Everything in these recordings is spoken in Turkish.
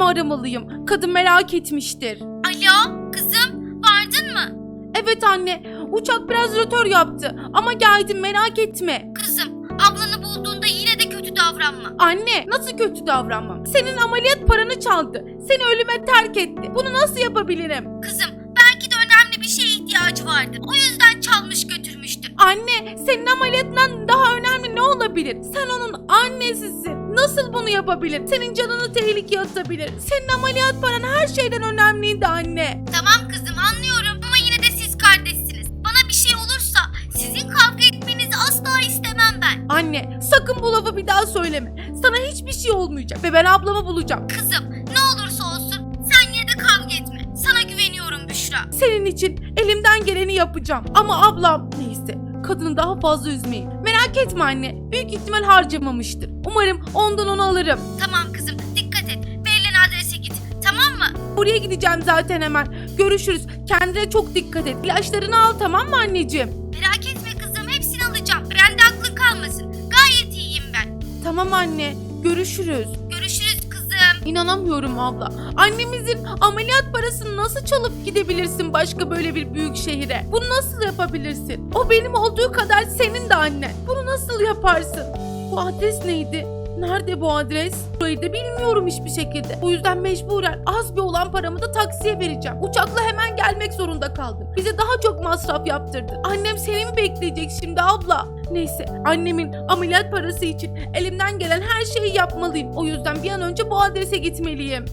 annemi aramalıyım. Kadın merak etmiştir. Alo kızım vardın mı? Evet anne, uçak biraz rötor yaptı ama geldim merak etme. Kızım ablanı bulduğunda yine de kötü davranma. Anne, nasıl kötü davranmam? Senin ameliyat paranı çaldı. Seni ölüme terk etti. Bunu nasıl yapabilirim? Kızım belki de önemli bir şeye ihtiyacı vardır. O yüzden çalmış götürmüştür. Anne, senin ameliyatından daha önemli ne olabilir? Sen onun annesisin. Nasıl bunu yapabilir? Senin canını tehlikeye atabilir. Senin ameliyat paran her şeyden önemliydi anne. Tamam kızım anlıyorum ama yine de siz kardeşsiniz. Bana bir şey olursa sizin kavga etmenizi asla istemem ben. Anne, sakın bu lafı bir daha söyleme. Sana hiçbir şey olmayacak ve ben ablamı bulacağım. Kızım ne olursa olsun sen yine de kavga etme. Sana güveniyorum Büşra. Senin için elimden geleni yapacağım. Ama ablam neyse kadını daha fazla üzmeyin. Merak etme anne. Büyük ihtimal harcamamıştır. Umarım ondan onu alırım. Tamam kızım dikkat et. Verilen adrese git. Tamam mı? Oraya gideceğim zaten hemen. Görüşürüz. Kendine çok dikkat et. İlaçlarını al tamam mı anneciğim? Merak etme kızım hepsini alacağım. Bende aklın kalmasın. Gayet iyiyim ben. Tamam anne. Görüşürüz. İnanamıyorum abla. Annemizin ameliyat parasını nasıl çalıp gidebilirsin başka böyle bir büyük şehire? Bunu nasıl yapabilirsin? O benim olduğu kadar senin de annen. Bunu nasıl yaparsın? Bu adres neydi? Nerede bu adres? Burayı da bilmiyorum hiçbir şekilde. O yüzden mecburen az bir olan paramı da taksiye vereceğim. Uçakla hemen gelmek zorunda kaldım. Bize daha çok masraf yaptırdı. Annem seni mi bekleyecek şimdi abla? Neyse annemin ameliyat parası için elimden gelen her şeyi yapmalıyım. O yüzden bir an önce bu adrese gitmeliyim.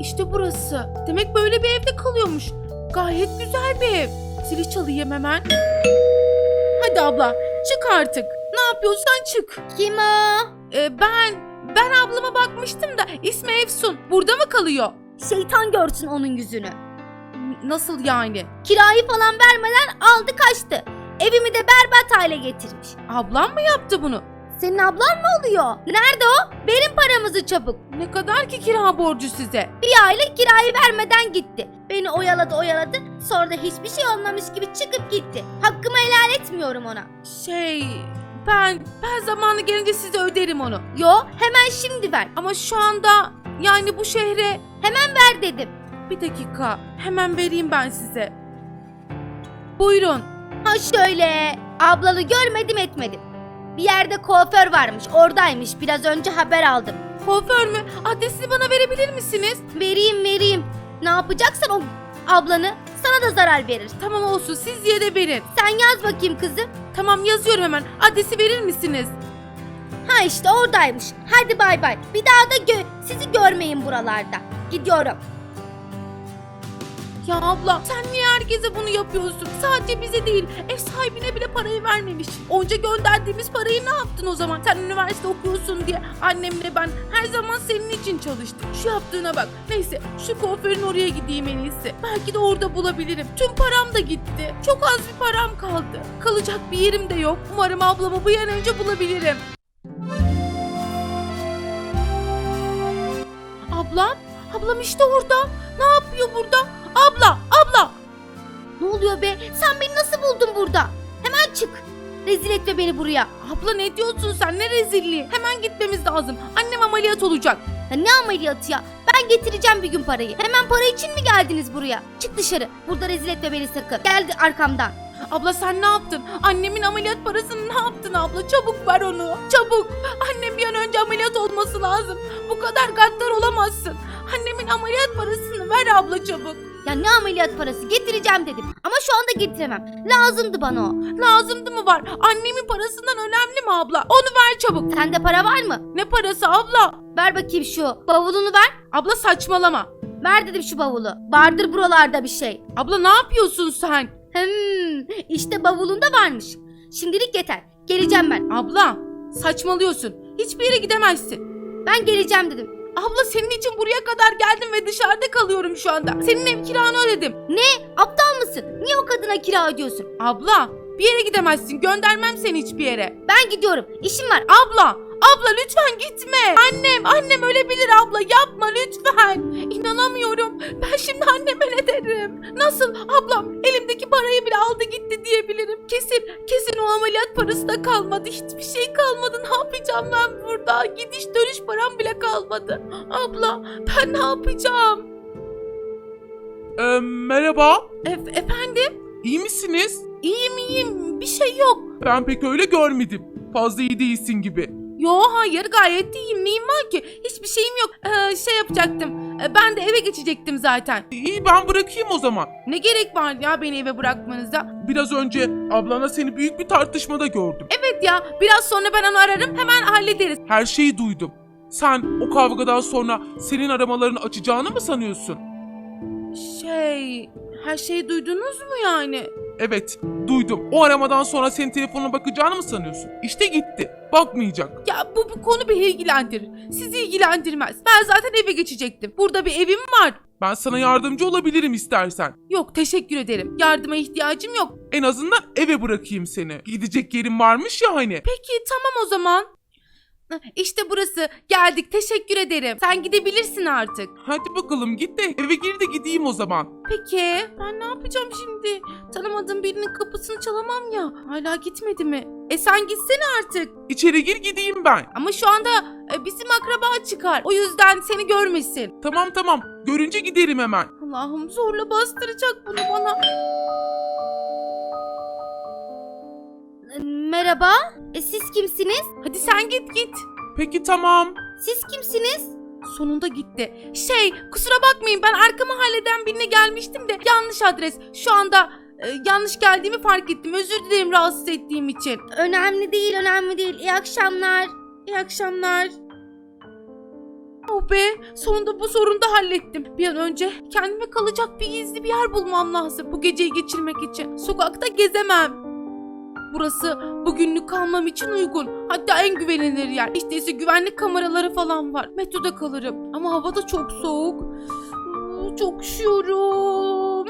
İşte burası. Demek böyle bir evde kalıyormuş. Gayet güzel bir ev. Zili çalayım hemen. Hadi abla çık artık. Ne yapıyorsan çık. Kim o? Ee, ben ben ablama bakmıştım da ismi Efsun. Burada mı kalıyor? Şeytan görsün onun yüzünü. Nasıl yani? Kirayı falan vermeden aldı kaçtı. Evimi de berbat hale getirmiş. Ablam mı yaptı bunu? Senin ablan mı oluyor? Nerede o? Verin paramızı çabuk. Ne kadar ki kira borcu size? Bir aylık kirayı vermeden gitti. Beni oyaladı oyaladı. Sonra da hiçbir şey olmamış gibi çıkıp gitti. Hakkımı helal etmiyorum ona. Şey ben ben zamanı gelince size öderim onu. Yo hemen şimdi ver. Ama şu anda yani bu şehre Hemen ver dedim. bir dakika hemen vereyim ben size. Buyurun. Ha şöyle. Ablalı görmedim etmedim. Bir yerde kuaför varmış oradaymış biraz önce haber aldım. Kuaför mü? Adresini bana verebilir misiniz? Vereyim vereyim. Ne yapacaksan o ablanı sana da zarar verir. Tamam olsun siz yine de verin. Sen yaz bakayım kızım. Tamam yazıyorum hemen. Adresi verir misiniz? Ha işte oradaymış. Hadi bay bay. Bir daha da gö sizi görmeyin buralarda. Gidiyorum. Ya abla sen niye herkese bunu yapıyorsun? Sadece bize değil ev sahibine bile parayı vermemiş. Onca gönderdiğimiz parayı ne yaptın o zaman? Sen üniversite okuyorsun diye annemle ben her zaman senin için çalıştık. Şu yaptığına bak. Neyse şu kuaförün oraya gideyim en iyisi. Belki de orada bulabilirim. Tüm param da gitti. Çok az bir param kaldı. Kalacak bir yerim de yok. Umarım ablamı bir an önce bulabilirim. Ablam? Ablam işte orada. Ne yapıyor burada? Abla, abla. Ne oluyor be? Sen beni nasıl buldun burada? Hemen çık. Rezil etme beni buraya. Abla ne diyorsun sen? Ne rezilliği? Hemen gitmemiz lazım. Annem ameliyat olacak. Ya ne ameliyatı ya? Ben getireceğim bir gün parayı. Hemen para için mi geldiniz buraya? Çık dışarı. Burada rezil etme beni sakın. Geldi arkamdan. Abla sen ne yaptın? Annemin ameliyat parasını ne yaptın abla? Çabuk ver onu. Çabuk. Annem bir an önce ameliyat olması lazım. Bu kadar gaddar olamazsın. Annemin ameliyat parasını ver abla çabuk. Ya ne ameliyat parası? Getireceğim dedim. Ama şu anda getiremem. Lazımdı bana o. Lazımdı mı var? Annemin parasından önemli mi abla? Onu ver çabuk. Sende para var mı? Ne parası abla? Ver bakayım şu. Bavulunu ver. Abla saçmalama. Ver dedim şu bavulu. Vardır buralarda bir şey. Abla ne yapıyorsun sen? Hmm, işte bavulunda varmış. Şimdilik yeter. Geleceğim ben. Abla saçmalıyorsun. Hiçbir yere gidemezsin. Ben geleceğim dedim. Abla senin için buraya kadar geldim ve dışarıda kalıyorum şu anda. Senin ev kiranı ödedim. Ne? Aptal mısın? Niye o kadına kira ödüyorsun? Abla bir yere gidemezsin. Göndermem seni hiçbir yere. Ben gidiyorum. İşim var. Abla, abla lütfen gitme. Annem, annem ölebilir abla. Yapma lütfen. İnanamıyorum. Ben şimdi anneme ne derim? Nasıl ablam elimdeki parayı bile aldı gitti diyebilirim. Kesin, kesin o ameliyat parası da kalmadı. Hiçbir şey kalmadı. Ne yapacağım ben burada? Gidiş dönüş param bile kalmadı. Abla ben ne yapacağım? Ee, merhaba. Ef- efendim? İyi misiniz? İyiyim iyiyim. Bir şey yok. Ben pek öyle görmedim. Fazla iyi değilsin gibi. Yo hayır gayet iyiyim. Neyim var ki? Hiçbir şeyim yok. Ee, şey yapacaktım. Ee, ben de eve geçecektim zaten. İyi ben bırakayım o zaman. Ne gerek var ya beni eve bırakmanıza? Biraz önce ablana seni büyük bir tartışmada gördüm. Evet ya biraz sonra ben onu ararım hemen hallederiz. Her şeyi duydum. Sen o kavgadan sonra senin aramalarını açacağını mı sanıyorsun? Şey her şeyi duydunuz mu yani? Evet, duydum. O aramadan sonra senin telefonuna bakacağını mı sanıyorsun? İşte gitti. Bakmayacak. Ya bu, bu konu beni ilgilendirir. Sizi ilgilendirmez. Ben zaten eve geçecektim. Burada bir evim var. Ben sana yardımcı olabilirim istersen. Yok teşekkür ederim. Yardıma ihtiyacım yok. En azından eve bırakayım seni. Gidecek yerin varmış ya hani. Peki tamam o zaman. İşte burası. Geldik. Teşekkür ederim. Sen gidebilirsin artık. Hadi bakalım git de eve gir de gideyim o zaman. Peki ben ne yapacağım şimdi? Tanımadığım birinin kapısını çalamam ya. Hala gitmedi mi? E sen gitsene artık. İçeri gir gideyim ben. Ama şu anda e, bizim akraba çıkar. O yüzden seni görmesin. Tamam tamam. Görünce giderim hemen. Allah'ım zorla bastıracak bunu bana. Merhaba. E, siz kimsiniz? Hadi sen git git. Peki tamam. Siz kimsiniz? Sonunda gitti. Şey kusura bakmayın ben arka mahalleden birine gelmiştim de yanlış adres. Şu anda e, yanlış geldiğimi fark ettim. Özür dilerim rahatsız ettiğim için. Önemli değil, önemli değil. İyi akşamlar. İyi akşamlar. Oh be sonunda bu sorunu da hallettim. Bir an önce kendime kalacak bir gizli bir yer bulmam lazım bu geceyi geçirmek için. Sokakta gezemem. Burası bugünlük kalmam için uygun. Hatta en güvenilir yer. İşte ise güvenlik kameraları falan var. Metroda kalırım. Ama hava da çok soğuk. Çok üşüyorum.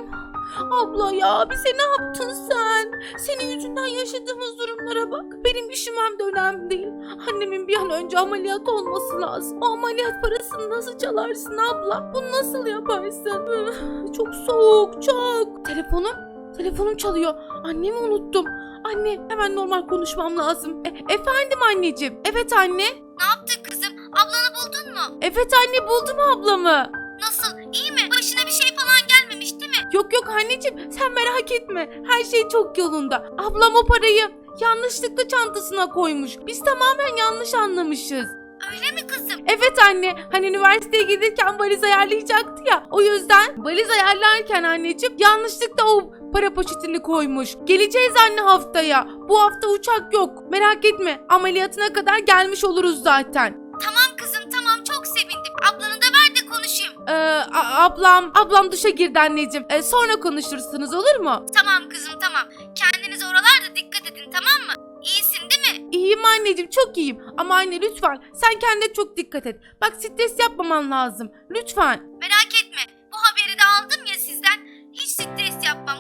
Abla ya bize ne yaptın sen? Senin yüzünden yaşadığımız durumlara bak. Benim üşümem de önemli değil. Annemin bir an önce ameliyat olması lazım. O ameliyat parasını nasıl çalarsın abla? Bunu nasıl yaparsın? Çok soğuk, çok. Telefonum, telefonum çalıyor. Annemi unuttum. Anne, hemen normal konuşmam lazım. E- efendim anneciğim. Evet anne. Ne yaptın kızım? Ablanı buldun mu? Evet anne buldum ablamı. Nasıl? İyi mi? Başına bir şey falan gelmemiş değil mi? Yok yok anneciğim sen merak etme. Her şey çok yolunda. Ablam o parayı yanlışlıkla çantasına koymuş. Biz tamamen yanlış anlamışız. Öyle mi kızım? Evet anne hani üniversiteye gelirken valiz ayarlayacaktı ya. O yüzden valiz ayarlarken anneciğim yanlışlıkla o para poşetini koymuş. Geleceğiz anne haftaya. Bu hafta uçak yok. Merak etme ameliyatına kadar gelmiş oluruz zaten. Tamam kızım tamam çok sevindim. Ablanı da ver de konuşayım. Ee, ablam ablam duşa girdi anneciğim. Ee, sonra konuşursunuz olur mu? Tamam kızım tamam. Kendinize oralarda dikkat edin tamam mı? İyisin değil mi? İyiyim anneciğim çok iyiyim. Ama anne lütfen sen kendine çok dikkat et. Bak stres yapmaman lazım. Lütfen. Merak etme. Bu haberi de aldım ya sizden. Hiç stres yapmam.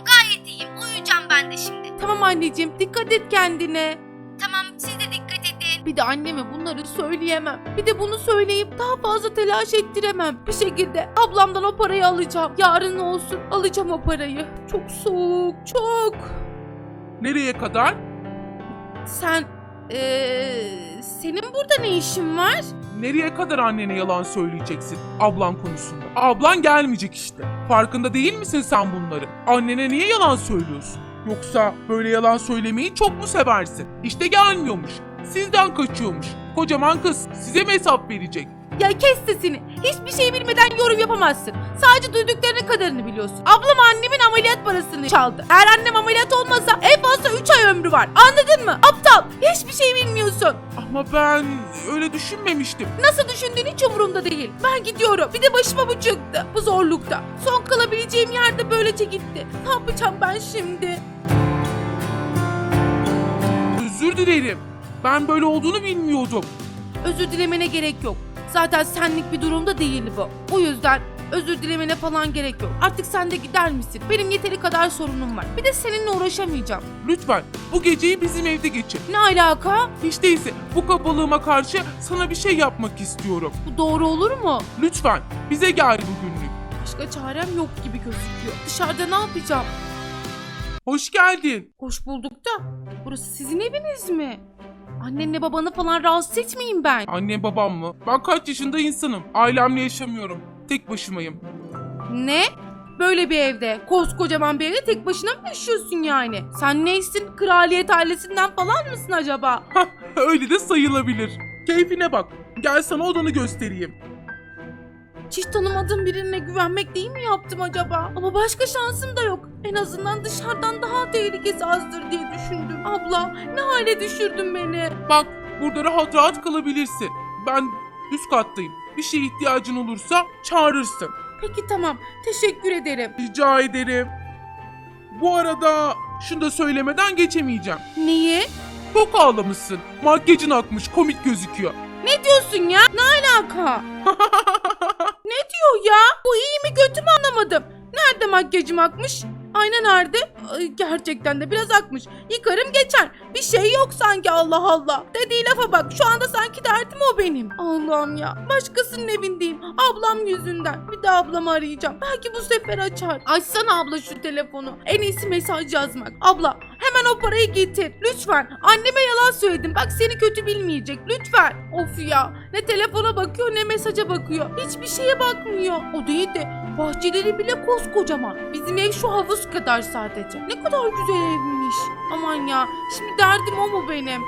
Uyuyacağım ben de şimdi. Tamam anneciğim dikkat et kendine. Tamam siz de dikkat edin. Bir de anneme bunları söyleyemem. Bir de bunu söyleyip daha fazla telaş ettiremem. Bir şekilde ablamdan o parayı alacağım. Yarın olsun alacağım o parayı. Çok soğuk, çok. Nereye kadar? Sen, eee, senin burada ne işin var? Nereye kadar annene yalan söyleyeceksin ablan konusunda? Ablan gelmeyecek işte. Farkında değil misin sen bunları? Annene niye yalan söylüyorsun? Yoksa böyle yalan söylemeyi çok mu seversin? İşte gelmiyormuş. Sizden kaçıyormuş. Kocaman kız size mi hesap verecek? Ya kes sesini. Hiçbir şey bilmeden yorum yapamazsın. Sadece duyduklarının kadarını biliyorsun. Ablam annemin ameliyat parasını çaldı. Eğer annem ameliyat olmasa en fazla 3 ay ömrü var. Anladın mı? Aptal. Hiçbir şey bilmiyorsun. Ama ben öyle düşünmemiştim. Nasıl düşündüğün hiç umurumda değil. Ben gidiyorum. Bir de başıma bu çıktı. Bu zorlukta. Son kalabileceğim yerde böylece gitti. Ne yapacağım ben şimdi? Özür dilerim. Ben böyle olduğunu bilmiyordum. Özür dilemene gerek yok. Zaten senlik bir durumda değil bu. O yüzden özür dilemene falan gerek yok. Artık sen de gider misin? Benim yeteri kadar sorunum var. Bir de seninle uğraşamayacağım. Lütfen bu geceyi bizim evde geçir. Ne alaka? Hiç değilse bu kapalığıma karşı sana bir şey yapmak istiyorum. Bu doğru olur mu? Lütfen bize gel bugünlük. Başka çarem yok gibi gözüküyor. Dışarıda ne yapacağım? Hoş geldin. Hoş bulduk da. Burası sizin eviniz mi? Annenle babanı falan rahatsız etmeyeyim ben. Annem babam mı? Ben kaç yaşında insanım. Ailemle yaşamıyorum. Tek başımayım. Ne? Böyle bir evde, koskocaman bir evde tek başına mı yaşıyorsun yani? Sen neysin? Kraliyet ailesinden falan mısın acaba? Öyle de sayılabilir. Keyfine bak. Gel sana odanı göstereyim. Hiç tanımadığım birine güvenmek değil mi yaptım acaba? Ama başka şansım da yok. En azından dışarıdan daha tehlikesi azdır diye düşündüm. Abla ne hale düşürdün beni? Bak burada rahat rahat kalabilirsin. Ben üst kattayım. Bir şeye ihtiyacın olursa çağırırsın. Peki tamam. Teşekkür ederim. Rica ederim. Bu arada şunu da söylemeden geçemeyeceğim. Niye? Çok ağlamışsın. Makyajın akmış komik gözüküyor. Ne diyorsun ya? Ne alaka? ne diyor ya? Bu iyi mi kötü mü anlamadım. Nerede makyajım akmış? Ayna nerede? Ay, gerçekten de biraz akmış. Yıkarım geçer. Bir şey yok sanki Allah Allah. Dediği lafa bak. Şu anda sanki derdim o benim. Allah'ım ya. Başkasının evindeyim. Ablam yüzünden. Bir de ablamı arayacağım. Belki bu sefer açar. Açsana abla şu telefonu. En iyisi mesaj yazmak. Abla hemen o parayı getir. Lütfen. Anneme yalan söyledim. Bak seni kötü bilmeyecek. Lütfen. Of ya. Ne telefona bakıyor ne mesaja bakıyor. Hiçbir şeye bakmıyor. O değil de bahçeleri bile koskocaman. Bizim ev şu havuz kadar sadece. Ne kadar güzel evmiş. Aman ya. Şimdi derdim o mu benim?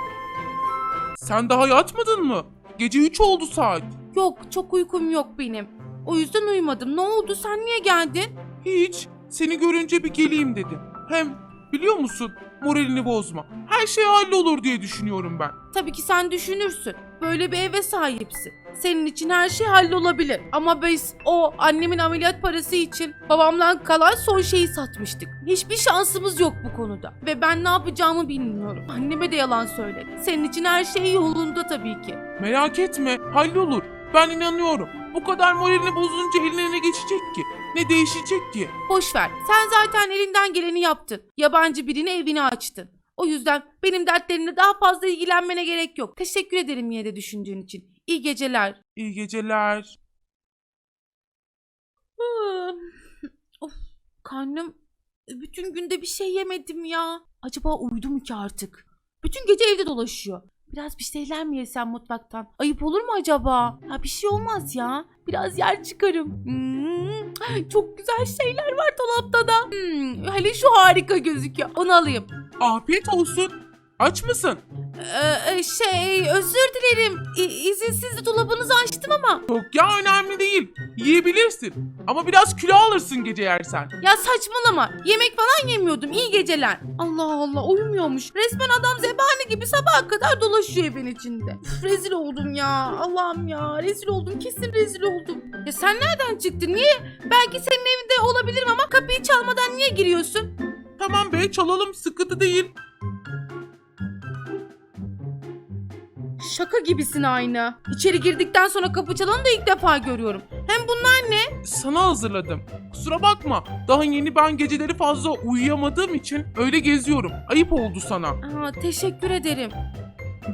Sen daha yatmadın mı? Gece 3 oldu saat. Yok çok uykum yok benim. O yüzden uyumadım. Ne oldu? Sen niye geldin? Hiç. Seni görünce bir geleyim dedim. Hem biliyor musun moralini bozma. Her şey hallolur diye düşünüyorum ben. Tabii ki sen düşünürsün. Böyle bir eve sahipsin. Senin için her şey hallolabilir. Ama biz o annemin ameliyat parası için babamdan kalan son şeyi satmıştık. Hiçbir şansımız yok bu konuda. Ve ben ne yapacağımı bilmiyorum. Anneme de yalan söyledim. Senin için her şey yolunda tabii ki. Merak etme hallolur. Ben inanıyorum. Bu kadar moralini bozunca eline ne geçecek ki? Ne değişecek ki? Boş ver. Sen zaten elinden geleni yaptın. Yabancı birine evini açtın. O yüzden benim dertlerimle daha fazla ilgilenmene gerek yok. Teşekkür ederim yine de düşündüğün için. İyi geceler. İyi geceler. Of karnım bütün günde bir şey yemedim ya. Acaba uyudu mu ki artık? Bütün gece evde dolaşıyor. Biraz bir şeyler mi yesem mutfaktan? Ayıp olur mu acaba? Ya bir şey olmaz ya. Biraz yer çıkarım. Hmm, çok güzel şeyler var dolapta da. Hmm, hele şu harika gözüküyor. Onu alayım. Afiyet olsun. Aç mısın? Ee, şey özür dilerim. İ- izinsiz dolabınızı açtım ama. Yok ya önemli değil. Yiyebilirsin. Ama biraz kilo alırsın gece yersen. Ya saçmalama. Yemek falan yemiyordum. İyi geceler. Allah Allah uyumuyormuş. Resmen adam zebani gibi sabaha kadar dolaşıyor evin içinde. Üf, rezil oldum ya. Allah'ım ya. Rezil oldum. Kesin rezil oldum. Ya sen nereden çıktın? Niye? Belki senin evinde olabilirim ama kapıyı çalmadan niye giriyorsun? Tamam be çalalım sıkıntı değil. Şaka gibisin aynı. İçeri girdikten sonra kapı çalanı da ilk defa görüyorum. Hem bunlar ne? Sana hazırladım. Kusura bakma. Daha yeni ben geceleri fazla uyuyamadığım için öyle geziyorum. Ayıp oldu sana. Aa, teşekkür ederim.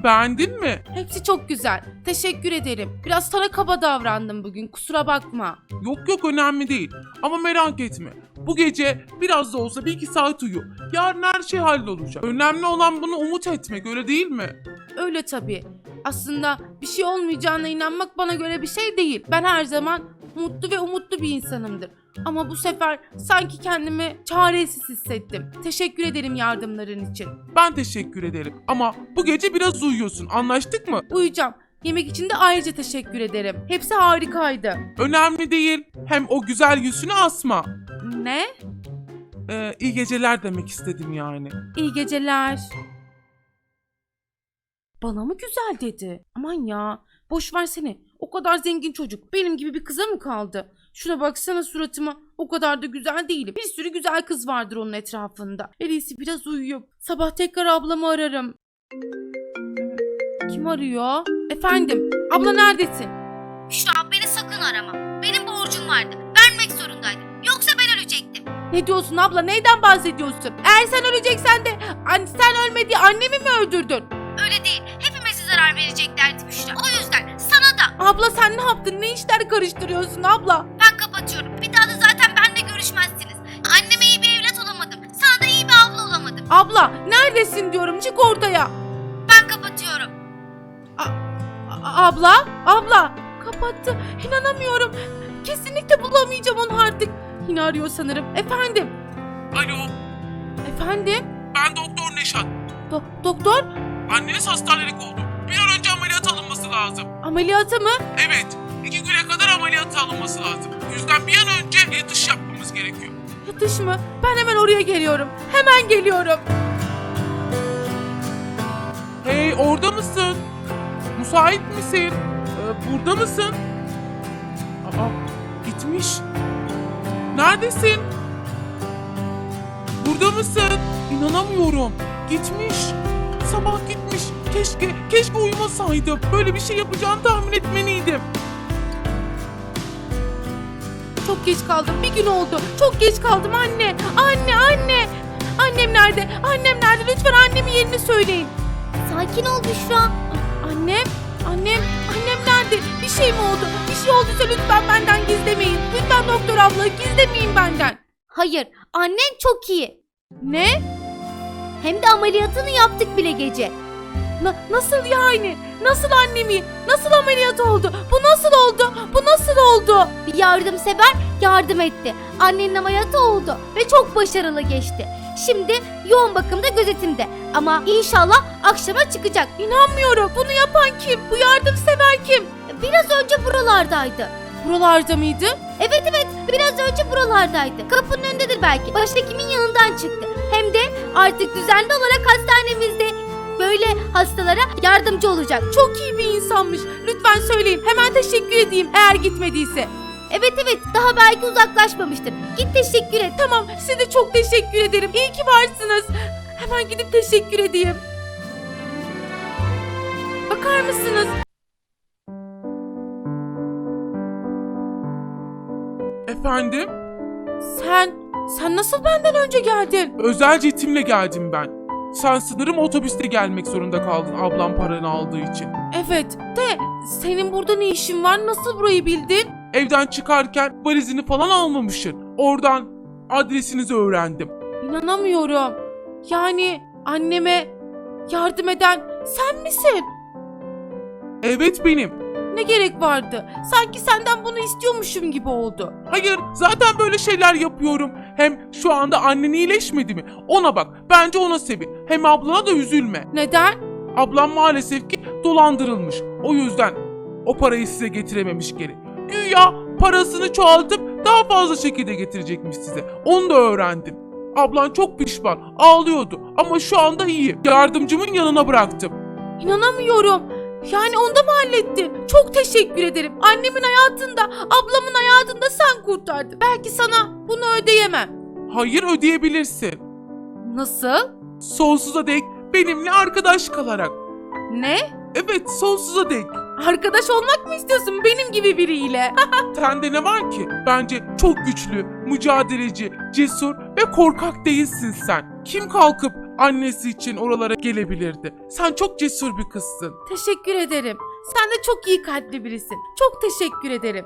Beğendin mi? Hepsi çok güzel. Teşekkür ederim. Biraz sana kaba davrandım bugün. Kusura bakma. Yok yok önemli değil. Ama merak etme. Bu gece biraz da olsa bir iki saat uyu. Yarın her şey hallolacak. Önemli olan bunu umut etmek öyle değil mi? Öyle tabii. Aslında bir şey olmayacağına inanmak bana göre bir şey değil. Ben her zaman mutlu ve umutlu bir insanımdır. Ama bu sefer sanki kendimi çaresiz hissettim. Teşekkür ederim yardımların için. Ben teşekkür ederim. Ama bu gece biraz uyuyorsun. Anlaştık mı? Uyuyacağım. Yemek için de ayrıca teşekkür ederim. Hepsi harikaydı. Önemli değil. Hem o güzel yüzünü asma. Ne? Ee, iyi geceler demek istedim yani. İyi geceler. Bana mı güzel dedi? Aman ya. Boş versene. O kadar zengin çocuk. Benim gibi bir kıza mı kaldı? Şuna baksana suratıma. O kadar da güzel değilim. Bir sürü güzel kız vardır onun etrafında. En iyisi biraz uyuyup. Sabah tekrar ablamı ararım. Kim arıyor? Efendim. Abla neredesin? Büşra beni sakın arama. Benim borcum vardı. Vermek zorundaydım. Yoksa ben ölecektim. Ne diyorsun abla? Neyden bahsediyorsun? Eğer sen öleceksen de an- sen ölmedi annemi mi öldürdün? Öyle değil. Hepimize zarar vereceklerdi Büşra. O yüzden sana da. Abla sen ne yaptın? Ne işler karıştırıyorsun abla? Ben kapatıyorum. Bir daha da zaten benimle görüşmezsiniz. Anneme iyi bir evlat olamadım. Sana da iyi bir abla Abla neredesin diyorum çık ortaya. Abla, abla kapattı. İnanamıyorum. Kesinlikle bulamayacağım onu artık. Yine arıyor sanırım. Efendim, Alo, efendim. ben Doktor Neşat. Do- doktor, Anneniz hastanelik oldu. Bir an önce ameliyat alınması lazım. ameliyata mı? Evet, iki güne kadar ameliyata alınması lazım. Bu yüzden bir an önce yatış yapmamız gerekiyor. Yatış mı? Ben hemen oraya geliyorum. Hemen geliyorum. Hey, orada mısın? Müsait misin? Ee, burada mısın? Aa, gitmiş. Neredesin? Burada mısın? İnanamıyorum. Gitmiş. Sabah gitmiş. Keşke, keşke uyumasaydım. Böyle bir şey yapacağını tahmin etmeliydim. Çok geç kaldım. Bir gün oldu. Çok geç kaldım anne. Anne, anne. Annem nerede? Annem nerede? Lütfen annemin yerini söyleyin. Sakin ol Büşra. Annem, annem, annem nerede? Bir şey mi oldu? Bir şey olduysa lütfen benden gizlemeyin. Lütfen doktor abla gizlemeyin benden. Hayır, annen çok iyi. Ne? Hem de ameliyatını yaptık bile gece. Na- nasıl yani? Nasıl annemi? Nasıl ameliyat oldu? Bu nasıl oldu? Bu nasıl oldu? Bir yardımsever yardım etti. Annenin ameliyatı oldu ve çok başarılı geçti. Şimdi yoğun bakımda gözetimde. Ama inşallah akşama çıkacak. İnanmıyorum. Bunu yapan kim? Bu yardımsever kim? Biraz önce buralardaydı. Buralarda mıydı? Evet evet biraz önce buralardaydı. Kapının önündedir belki. Başhekimin yanından çıktı. Hem de artık düzenli olarak hastanemizde böyle hastalara yardımcı olacak. Çok iyi bir insanmış. Lütfen söyleyin. Hemen teşekkür edeyim eğer gitmediyse. Evet evet daha belki uzaklaşmamıştır. Git teşekkür et. Tamam size çok teşekkür ederim. İyi ki varsınız. Hemen gidip teşekkür edeyim. Bakar mısınız? Efendim? Sen, sen nasıl benden önce geldin? Özel jetimle geldim ben. Sen sanırım otobüste gelmek zorunda kaldın ablam paranı aldığı için. Evet de senin burada ne işin var? Nasıl burayı bildin? Evden çıkarken valizini falan almamışsın. Oradan adresinizi öğrendim. İnanamıyorum. Yani anneme yardım eden sen misin? Evet benim. Ne gerek vardı? Sanki senden bunu istiyormuşum gibi oldu. Hayır zaten böyle şeyler yapıyorum. Hem şu anda annen iyileşmedi mi? Ona bak. Bence ona sevin. Hem ablana da üzülme. Neden? Ablam maalesef ki dolandırılmış. O yüzden o parayı size getirememiş geri. Güya parasını çoğaltıp daha fazla şekilde getirecekmiş size. Onu da öğrendim. Ablan çok pişman, ağlıyordu ama şu anda iyi. Yardımcımın yanına bıraktım. İnanamıyorum. Yani onda mı hallettin? Çok teşekkür ederim. Annemin hayatında, ablamın hayatında sen kurtardın. Belki sana bunu ödeyemem. Hayır ödeyebilirsin. Nasıl? Sonsuza dek benimle arkadaş kalarak. Ne? Evet sonsuza dek. Arkadaş olmak mı istiyorsun benim gibi biriyle? Sende ne var ki? Bence çok güçlü, mücadeleci, cesur ve korkak değilsin sen. Kim kalkıp annesi için oralara gelebilirdi? Sen çok cesur bir kızsın. teşekkür ederim. Sen de çok iyi kalpli birisin. Çok teşekkür ederim.